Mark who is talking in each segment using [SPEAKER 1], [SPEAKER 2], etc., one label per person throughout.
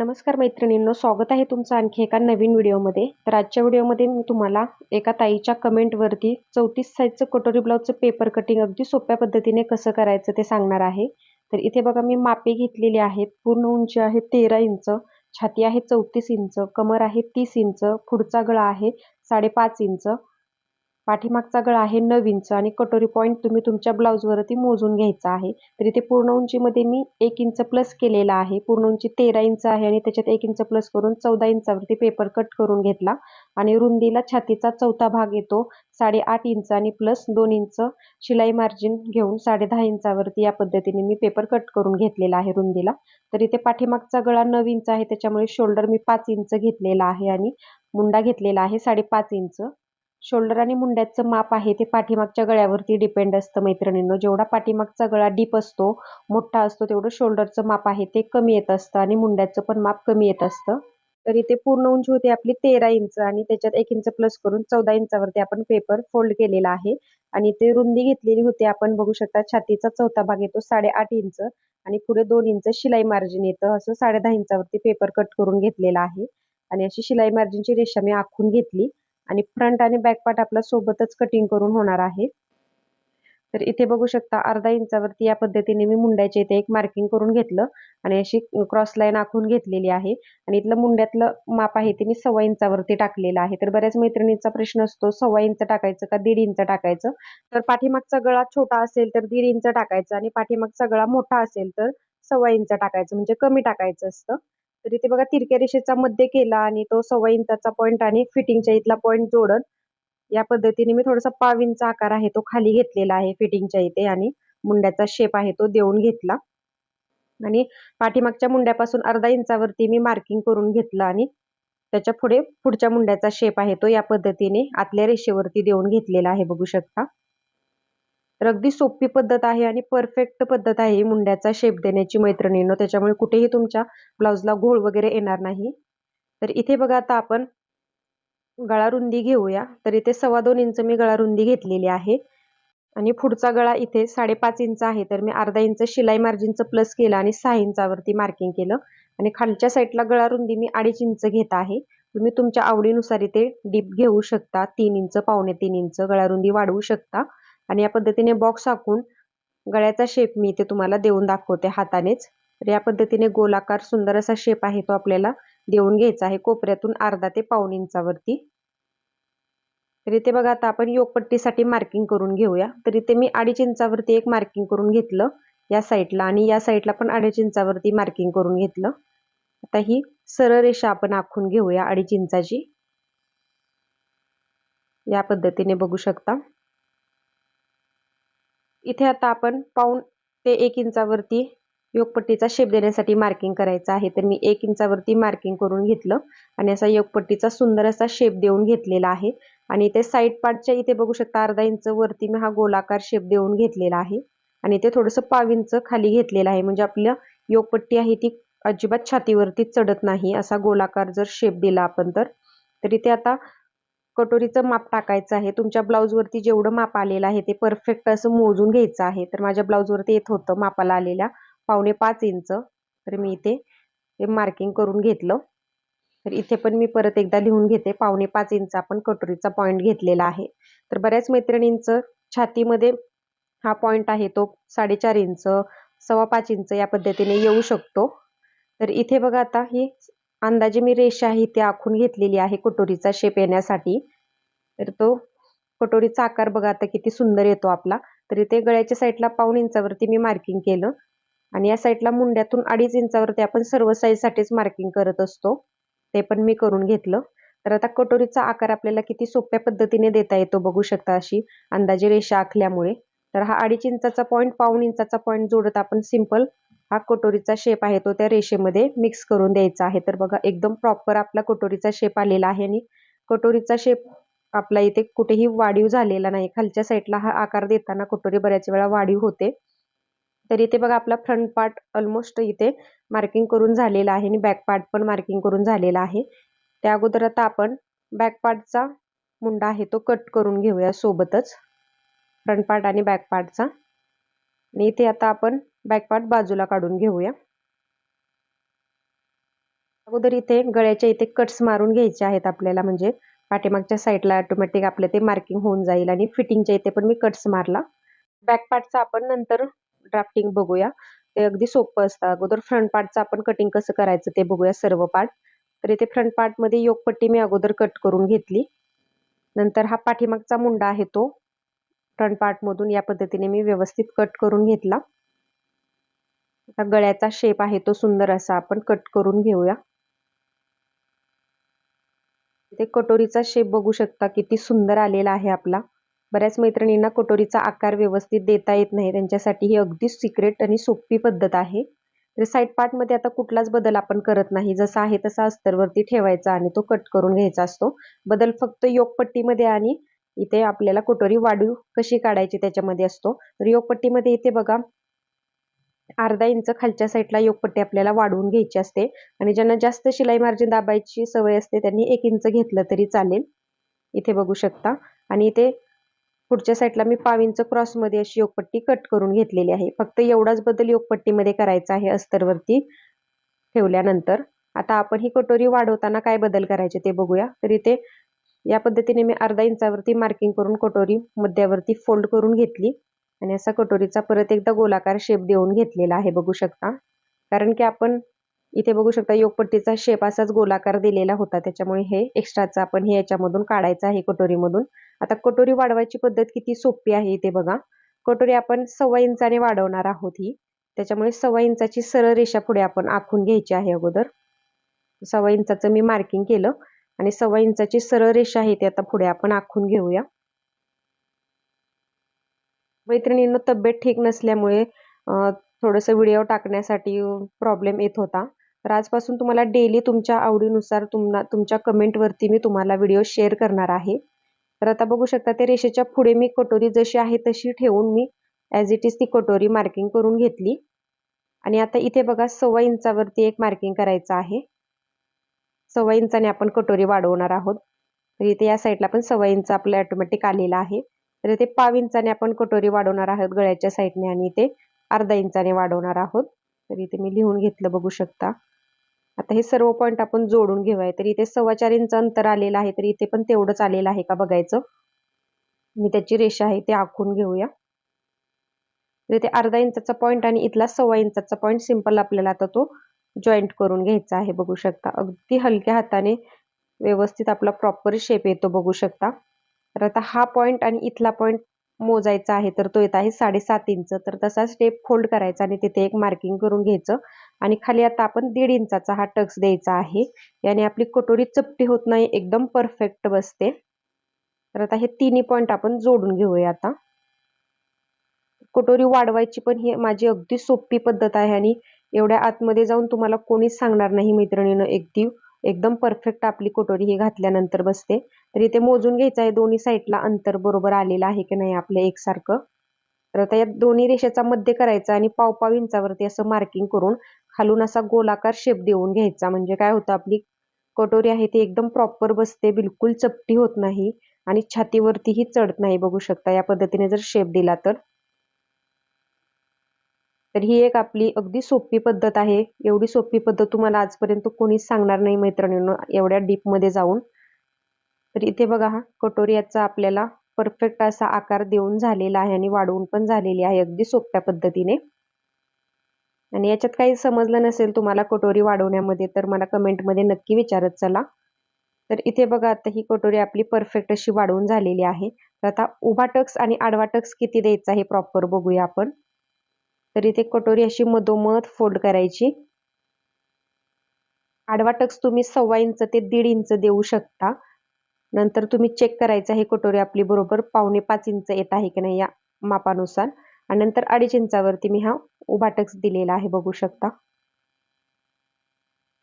[SPEAKER 1] नमस्कार मैत्रिणींनो स्वागत आहे तुमचं आणखी एका नवीन व्हिडिओमध्ये. तर आजच्या व्हिडिओमध्ये मी तुम्हाला एका ताईच्या कमेंटवरती चौतीस साईजचं कटोरी ब्लाऊजचं पेपर कटिंग अगदी सोप्या पद्धतीने कसं करायचं ते सांगणार आहे. तर इथे बघा मी मापे घेतलेली आहेत. पूर्ण उंची आहे तेरा इंच छाती आहे चौतीस इंच कमर आहे तीस इंच पुढचा गळा आहे साडेपाच इंच पाठीमागचा गळा आहे नऊ इंच आणि कटोरी पॉईंट तुम्ही तुमच्या ब्लाऊजवरती मोजून घ्यायचा आहे. तर इथे पूर्ण उंचीमध्ये मी एक इंच प्लस केलेला आहे. पूर्ण उंची तेरा इंच आहे आणि त्याच्यात एक इंच प्लस करून चौदा इंचावरती पेपर कट करून घेतला. आणि रुंदीला छातीचा चौथा भाग येतो. साडेआठ इंच आणि प्लस दोन इंच शिलाई मार्जिन घेऊन साडे दहा इंचावरती या पद्धतीने मी पेपर कट करून घेतलेला आहे रुंदीला. तर इथे पाठीमागचा गळा नऊ इंच आहे. त्याच्यामुळे शोल्डर मी पाच इंच घेतलेला आहे आणि मुंडा घेतलेला आहे साडेपाच इंच शोल्डर आणि मुंड्याचं माप आहे ते पाठीमागच्या गळ्यावरती डिपेंड असतं मैत्रिणींनो. जेवढा पाठीमागचा गळा डीप असतो मोठा असतो तेवढं शोल्डरचं माप आहे ते कमी येत असतं आणि मुंड्याचं पण माप कमी येत असतं. तर इथे पूर्ण उंची होती आपली तेरा इंच आणि त्याच्यात एक इंच प्लस करून चौदा इंचावरती आपण पेपर फोल्ड केलेला आहे. आणि ते रुंदी घेतलेली होती आपण बघू शकता छातीचा चौथा भाग येतो साडेआठ इंच आणि पुढे दोन इंच शिलाई मार्जिन येतं. असं साडे दहा इंचावरती पेपर कट करून घेतलेला आहे. आणि अशी शिलाई मार्जिनची रेषा मी आखून घेतली. आणि फ्रंट आणि बॅक पार्ट आपला सोबतच कटिंग करून होणार आहे. तर इथे बघू शकता अर्धा इंचावरती या पद्धतीने मी मुंड्याच्या इथे एक मार्किंग करून घेतलं आणि अशी क्रॉस लाईन आखून घेतलेली आहे. आणि इथलं मुंड्यातलं माप आहे ते मी सव्वा इंचावरती टाकलेलं आहे. तर बऱ्याच मैत्रिणींचा प्रश्न असतो सव्वा इंच टाकायचं का दीड इंच टाकायचं? तर पाठीमागचा गळा छोटा असेल तर दीड इंच टाकायचं आणि पाठीमागचा गळा मोठा असेल तर सव्वा इंच टाकायचं म्हणजे कमी टाकायचं असतं. तर इथे बघा तिरक्या रेषेचा मध्य केला आणि तो सव्वा इंचाचा पॉईंट आणि फिटिंगच्या इथला पॉईंट जोडत या पद्धतीने मी थोडासा पाव इंच आकार आहे तो खाली घेतलेला आहे फिटिंगच्या इथे आणि मुंड्याचा शेप आहे तो देऊन घेतला. आणि पाठीमागच्या मुंड्यापासून अर्धा इंचावरती मी मार्किंग करून घेतलं आणि त्याच्या पुढे पुढच्या मुंड्याचा शेप आहे तो या पद्धतीने आतल्या रेषेवरती देऊन घेतलेला आहे बघू शकता. तर अगदी सोपी पद्धत आहे आणि परफेक्ट पद्धत आहे मुंड्याचा शेप देण्याची मैत्रिणीनं. त्याच्यामुळे कुठेही तुमच्या ब्लाऊजला घोळ वगैरे येणार नाही. तर इथे बघा आता आपण गळा रुंदी घेऊया. तर इथे सव्वा दोन इंच मी गळा रुंदी घेतलेली आहे. आणि पुढचा गळा इथे साडेपाच इंच आहे. तर मी अर्धा इंच शिलाई मार्जिनचं प्लस केलं आणि सहा इंचावरती मार्किंग केलं. आणि खालच्या साईडला गळा रुंदी मी अडीच इंच घेत आहे. तुम्ही तुमच्या आवडीनुसार इथे डीप घेऊ शकता. तीन इंच पावणे तीन इंच गळा रुंदी वाढवू शकता. आणि या पद्धतीने बॉक्स आखून गळ्याचा शेप मी इथे तुम्हाला देऊन दाखवते हातानेच. तर या पद्धतीने गोलाकार सुंदर असा शेप आहे तो आपल्याला देऊन घ्यायचा आहे कोपऱ्यातून अर्धा ते पाऊन इंचावरती. तर इथे बघा आता आपण योगपट्टीसाठी मार्किंग करून घेऊया. तर इथे मी अडीच इंचावरती एक मार्किंग करून घेतलं या साईडला आणि या साईडला पण अडीच इंचावरती मार्किंग करून घेतलं. आता ही सरळ रेषा आपण आखून घेऊया अडीच इंचाची. या पद्धतीने बघू शकता. इथे आता आपण पाऊन ते एक इंचावरती योगपट्टीचा शेप देण्यासाठी मार्किंग करायचं आहे. तर मी एक इंचावरती मार्किंग करून घेतलं आणि असा योगपट्टीचा सुंदर असा शेप देऊन घेतलेला आहे. आणि ते साईड पार्टच्या इथे बघू शकता अर्धा इंच वरती मी हा गोलाकार शेप देऊन घेतलेला आहे. आणि ते थोडंसं पाव इंच खाली घेतलेलं आहे. म्हणजे आपल्या योगपट्टी आहे ती अजिबात छातीवरती चढत नाही. असा गोलाकार जर शेप दिला आपण तर इथे आता कटोरीचं माप टाकायचं आहे. तुमच्या ब्लाऊजवरती जेवढं माप आलेलं आहे ते परफेक्ट असं मोजून घ्यायचं आहे. तर माझ्या ब्लाऊजवरती येत होतं मापाला आलेल्या पावणे पाच इंच. तर मी इथे हे मार्किंग करून घेतलं. तर इथे पण मी परत एकदा लिहून घेते. पावणे पाच इंच आपण कटोरीचा पॉईंट घेतलेला आहे. तर बऱ्याच मैत्रिणींचं छातीमध्ये हा पॉईंट आहे तो साडेचार इंच सव्वा पाच इंच या पद्धतीने येऊ शकतो. तर इथे बघा आता ही अंदाजे मी रेषा आहे ती आखून घेतलेली आहे कटोरीचा शेप येण्यासाठी. तर तो कटोरीचा आकार बघा आता किती सुंदर येतो आपला. तर इथे गळ्याच्या साईडला पाऊन इंचावरती मी मार्किंग केलं. आणि या साईडला मुंड्यातून अडीच इंचावरती आपण सर्व साईजसाठीच मार्किंग करत असतो. ते पण मी करून घेतलं. तर आता कटोरीचा आकार आपल्याला किती सोप्या पद्धतीने देता येतो बघू शकता अशी अंदाजे रेषा आखल्यामुळे. तर हा अडीच इंचाचा पॉईंट पाऊन इंचाचा पॉईंट जोडत आपण सिंपल हा कटोरीचा शेप आहे तो त्या रेषेमध्ये मिक्स करून द्यायचा आहे. तर बघा एकदम प्रॉपर आपला कटोरीचा शेप आलेला आहे आणि कटोरीचा शेप आपला इथे कुठेही वाढीव झालेला नाही. खालच्या साईडला हा आकार देताना कटोरी बऱ्याच वेळा वाढीव होते. तर इथे बघा आपला फ्रंट पार्ट ऑलमोस्ट इथे मार्किंग करून झालेला आहे आणि बॅक पार्ट पण मार्किंग करून झालेला आहे. त्या अगोदर आता आपण बॅक पार्टचा मुंडा आहे तो कट करून घेऊया सोबतच. फ्रंट पार्ट आणि बॅक पार्टचा आणि इथे आता आपण बॅकपार्ट बाजूला काढून घेऊया. अगोदर इथे गळ्याच्या इथे कट्स मारून घ्यायचे आहेत आपल्याला म्हणजे पाठीमागच्या साईडला ऑटोमॅटिक आपलं ते मार्किंग होऊन जाईल आणि फिटिंगच्या इथे पण मी कट्स मारला. बॅक पार्टचा आपण नंतर ड्राफ्टिंग बघूया. ते अगदी सोपं असतं. अगोदर फ्रंट पार्टचं आपण कटिंग कसं करायचं ते बघूया सर्व पार्ट तर इथे फ्रंट पार्टमध्ये योगपट्टी मी अगोदर कट करून घेतली. नंतर हा पाठीमागचा मुंडा आहे तो. फ्रंट पार्टमधून या पद्धतीने मी व्यवस्थित कट करून घेतला. आता गळ्याचा शेप आहे तो सुंदर असा आपण कट करून घेऊया. इथे कटोरीचा शेप बघू शकता किती सुंदर आलेला आहे आपला. बऱ्याच मैत्रिणींना कटोरीचा आकार व्यवस्थित देता येत नाही. त्यांच्यासाठी ही अगदी सिक्रेट आणि सोपी पद्धत आहे. तर साईड पार्टमध्ये आता कुठलाच बदल आपण करत नाही. जसा आहे तसा अस्तरवरती ठेवायचा आणि तो कट करून घ्यायचा असतो. बदल फक्त योगपट्टीमध्ये आणि इथे आपल्याला कटोरी वाढू कशी काढायची त्याच्यामध्ये असतो. तर योगपट्टीमध्ये इथे बघा अर्धा इंच खालच्या साईडला योगपट्टी आपल्याला वाढवून घ्यायची असते. आणि ज्यांना जास्त शिलाई मार्जिन दाबायची सवय असते त्यांनी एक इंच घेतलं तरी चालेल. इथे बघू शकता. आणि इथे पुढच्या साईडला मी पाव इंच क्रॉसमध्ये अशी योगपट्टी कट करून घेतलेली आहे. फक्त एवढाच बदल योगपट्टीमध्ये करायचा आहे अस्तरवरती ठेवल्यानंतर. आता आपण ही कटोरी वाढवताना काय बदल करायचे ते बघूया. तर इथे या पद्धतीने मी अर्धा इंचावरती मार्किंग करून कटोरी मध्यावरती फोल्ड करून घेतली. आणि असा कटोरीचा परत एकदा गोलाकार शेप देऊन घेतलेला आहे बघू शकता. कारण की आपण इथे बघू शकता योगपट्टीचा शेप असाच गोलाकार दिलेला होता. त्याच्यामुळे हे एक्स्ट्राचा आपण हे याच्यामधून काढायचं आहे कटोरीमधून. आता कटोरी वाढवायची पद्धत किती सोपी आहे इथे बघा. कटोरी आपण सव्वा इंचाने वाढवणार आहोत ही. त्याच्यामुळे सव्वा इंचाची सरळ रेषा पुढे आपण आखून घ्यायची आहे अगोदर. सव्वा इंचाचं मी मार्किंग केलं आणि सव्वा इंचाची सरळ रेषा आहे ती आता पुढे आपण आखून घेऊया. मैत्रिणींना तब्येत ठीक नसल्यामुळे थोडंसं व्हिडिओ टाकण्यासाठी प्रॉब्लेम येत होता. तर आजपासून तुम्हाला डेली तुमच्या आवडीनुसार तुम्हाला तुमच्या कमेंटवरती मी तुम्हाला व्हिडिओ शेअर करणार आहे. तर आता बघू शकता ते रेषेच्या पुढे मी कटोरी जशी आहे तशी ठेवून मी ॲज इट इज ती कटोरी मार्किंग करून घेतली. आणि आता इथे बघा सव्वा इंचावरती एक मार्किंग करायचं आहे. सव्वा इंचाने आपण कटोरी वाढवणार आहोत. तर इथे या साईडला पण सव्वा इंच आपलं ऑटोमॅटिक आलेला आहे. तर इथे पाव इंचाने आपण कटोरी वाढवणार आहोत गळ्याच्या साईडने आणि इथे अर्धा इंचाने वाढवणार आहोत. तर इथे मी लिहून घेतलं बघू शकता. आता हे सर्व पॉईंट आपण जोडून घेऊया. तर इथे सव्वा चार इंच अंतर आलेलं आहे तर इथे पण तेवढंच आलेलं आहे का बघायचं? मी त्याची रेषा आहे ते आखून घेऊया. तर इथे अर्धा इंचाचा पॉईंट आणि इथला सव्वा इंचाचा पॉईंट सिंपल आपल्याला आता तो जॉईंट करून घ्यायचा आहे बघू शकता. अगदी हलक्या हाताने व्यवस्थित आपला प्रॉपर शेप येतो बघू शकता. तर आता हा पॉईंट आणि इथला पॉईंट मोजायचा आहे तर तो येत आहे साडेसात इंच. तर तसा स्टेप फोल्ड करायचा आणि तिथे एक मार्किंग करून घ्यायचं. आणि खाली आता आपण दीड इंचाचा हा टक्स द्यायचा आहे. याने आपली कटोरी चपटी होत नाही एकदम परफेक्ट बसते. तर आता हे तिन्ही पॉईंट आपण जोडून घेऊया आता. कटोरी वाढवायची पण ही माझी अगदी सोपी पद्धत आहे आणि एवढ्या आतमध्ये जाऊन तुम्हाला कोणीच सांगणार नाही मैत्रिणीनं अगदी एकदम परफेक्ट आपली कटोरी ही घातल्यानंतर बसते. तर इथे मोजून घ्यायचं आहे दोन्ही साईडला अंतर बरोबर आलेलं आहे की नाही आपलं एकसारखं. तर आता या दोन्ही रेषेचा मध्य करायचा आणि पावपाव इंचावरती असं मार्किंग करून खालून असा गोलाकार शेप देऊन घ्यायचा. म्हणजे काय होतं आपली कटोरी आहे ती एकदम प्रॉपर बसते बिलकुल चपटी होत नाही आणि छातीवरतीही चढत नाही बघू शकता. या पद्धतीने जर शेप दिला तर. तर ही एक आपली अगदी सोपी पद्धत आहे. एवढी सोपी पद्धत तुम्हाला आजपर्यंत कोणीच सांगणार नाही मैत्रिणींनो एवढ्या डीपमध्ये जाऊन. तर इथे बघा हा कटोरी याचा आपल्याला परफेक्ट असा आकार देऊन झालेला आहे आणि वाढवून पण झालेली आहे अगदी सोप्या पद्धतीने. आणि याच्यात काही समजलं नसेल तुम्हाला कटोरी वाढवण्यामध्ये तर मला कमेंटमध्ये नक्की विचारत चला. तर इथे बघा आता ही कटोरी आपली परफेक्ट अशी वाढवून झालेली आहे. तर आता उभा टक्स आणि आडवा टक्स किती द्यायचा हे प्रॉपर बघूया आपण. तर इथे कटोरी अशी मधोमध फोल्ड करायची. आडवा टक्स तुम्ही सव्वा इंच ते दीड इंच देऊ शकता. नंतर तुम्ही चेक करायचं हे कटोरी आपली बरोबर पावणे पाच इंच येत आहे की नाही या मापानुसार. आणि नंतर अडीच इंचावरती मी हा उभा टक्स दिलेला आहे बघू शकता.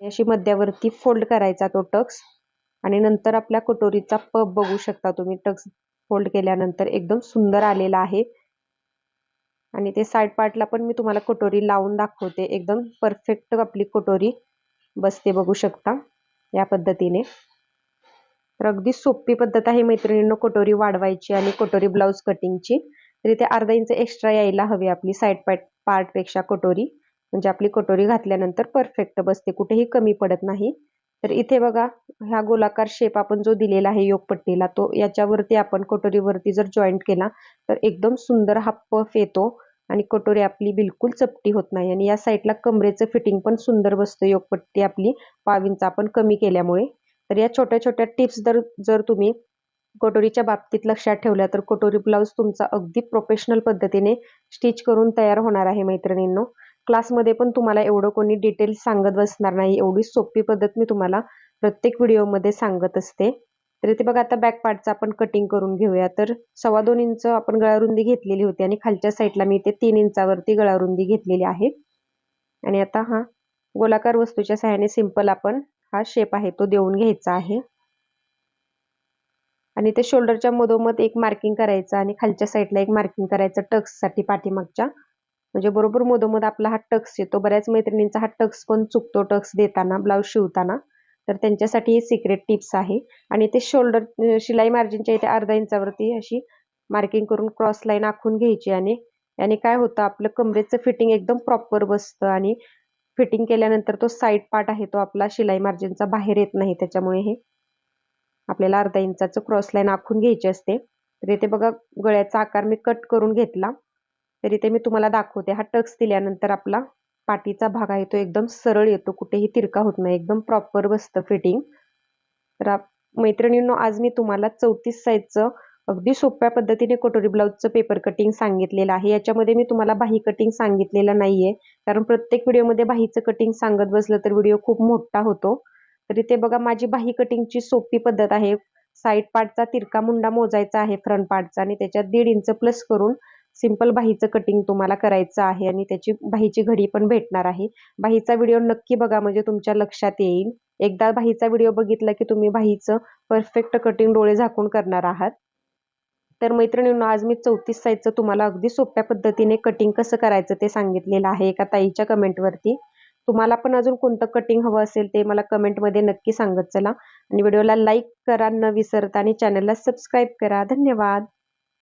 [SPEAKER 1] अशी मध्यावरती फोल्ड करायचा तो टक्स. आणि नंतर आपल्या कटोरीचा पब बघू शकता तुम्ही टक्स फोल्ड केल्यानंतर एकदम सुंदर आलेला आहे. आणि ते साईड पार्टला पण मी तुम्हाला कटोरी लावून दाखवते. एकदम परफेक्ट आपली कटोरी बसते बघू शकता या पद्धतीने. तर अगदी सोपी पद्धत आहे मैत्रिणींनो कटोरी वाढवायची आणि कटोरी ब्लाऊज कटिंगची तर इथे अर्धा इंच एक्स्ट्रा यायला हवी आपली साईड पार्ट पार्टपेक्षा कटोरी. म्हणजे आपली कटोरी घातल्यानंतर परफेक्ट बसते. कुठेही कमी पडत नाही. तर इथे बघा ह्या गोलाकार शेप आपण जो दिलेला आहे योगपट्टीला तो याच्यावरती आपण कटोरीवरती जर जॉईंट केला तर एकदम सुंदर हा पफ येतो आणि कटोरी आपली बिलकुल चपटी होत नाही. आणि या साईडला कमरेचं फिटिंग पण सुंदर बसतं योगपट्टी आपली पावींचा आपण कमी केल्यामुळे. तर या छोट्या छोट्या टिप्स जर जर तुम्ही कटोरीच्या बाबतीत लक्षात ठेवल्या तर कटोरी ब्लाऊज तुमचा अगदी प्रोफेशनल पद्धतीने स्टिच करून तयार होणार आहे मैत्रिणींनो. क्लासमध्ये पण तुम्हाला एवढं कोणी डिटेल्स सांगत बसणार नाही. एवढी सोपी पद्धत मी तुम्हाला प्रत्येक व्हिडिओमध्ये सांगत असते. तर इथे बघा आता बॅक पार्टचं आपण कटिंग करून घेऊया. तर सव्वा दोन इंच आपण गळारुंदी घेतलेली होती आणि खालच्या साईडला मी इथे तीन इंचावरती गळारुंदी घेतलेली आहे. आणि आता हा गोलाकार वस्तूच्या सहाय्याने सिंपल आपण हा शेप आहे तो देऊन घ्यायचा आहे. आणि ते शोल्डरच्या मधोमध एक मार्किंग करायचं आणि खालच्या साईडला एक मार्किंग करायचं टक्ससाठी पाठीमागच्या. म्हणजे बरोबर मधोमध आपला हा टक्स येतो. बऱ्याच मैत्रिणींचा हा टक्स पण चुकतो टक्स देताना ब्लाऊज शिवताना. तर त्यांच्यासाठी ही सिक्रेट टिप्स आहे. आणि ते शोल्डर शिलाई मार्जिनच्या इथे अर्धा इंचावरती अशी मार्किंग करून क्रॉस लाईन आखून घ्यायची. आणि याने काय होतं आपलं कमरेचं फिटिंग एकदम प्रॉपर बसतं. आणि फिटिंग केल्यानंतर तो साईड पार्ट आहे तो आपला शिलाई मार्जिनचा बाहेर येत नाही. त्याच्यामुळे हे आपल्याला अर्धा इंचाचं क्रॉस लाईन आखून घ्यायची असते. तर इथे बघा गळ्याचा आकार मी कट करून घेतला. तर इथे मी तुम्हाला दाखवते. हा टक्स दिल्यानंतर आपला पाठीचा भाग आहे तो एकदम सरळ येतो. कुठेही तिरका होत नाही. एकदम प्रॉपर बसतं फिटिंग तर मैत्रिणींनो आज मी तुम्हाला चौतीस साईजचं अगदी सोप्या पद्धतीने कटोरी ब्लाऊजचं पेपर कटिंग सांगितलेलं आहे. याच्यामध्ये मी तुम्हाला बाही कटिंग सांगितलेलं नाहीये. कारण प्रत्येक व्हिडिओमध्ये बाहीचं कटिंग सांगत बसलं तर व्हिडिओ खूप मोठा होतो. तर इथे बघा माझी बाही कटिंगची सोपी पद्धत आहे. साईड पार्टचा तिरका मुंडा मोजायचा आहे फ्रंट पार्टचा आणि त्याच्यात दीड इंच प्लस करून सिंपल बाहीचं कटिंग तुम्हाला करायचं आहे आणि त्याची बाहीची घडी पण भेटणार आहे. बाहीचा व्हिडिओ नक्की बघा म्हणजे तुमच्या लक्षात येईल. एकदा बाहीचा व्हिडिओ बघितला की तुम्ही बाहीचं परफेक्ट कटिंग डोळे झाकून करणार आहात. तर मैत्रिणींनो आज मी चौतीस साईजचं तुम्हाला अगदी सोप्या पद्धतीने कटिंग कसं करायचं ते सांगितलेलं आहे एका ताईच्या कमेंटवरती तुम्हाला पण अजून कोणतं कटिंग हवं असेल ते मला कमेंटमध्ये नक्की सांगत चला. आणि व्हिडिओला लाईक करा न विसरता आणि चॅनलला सबस्क्राईब करा. धन्यवाद!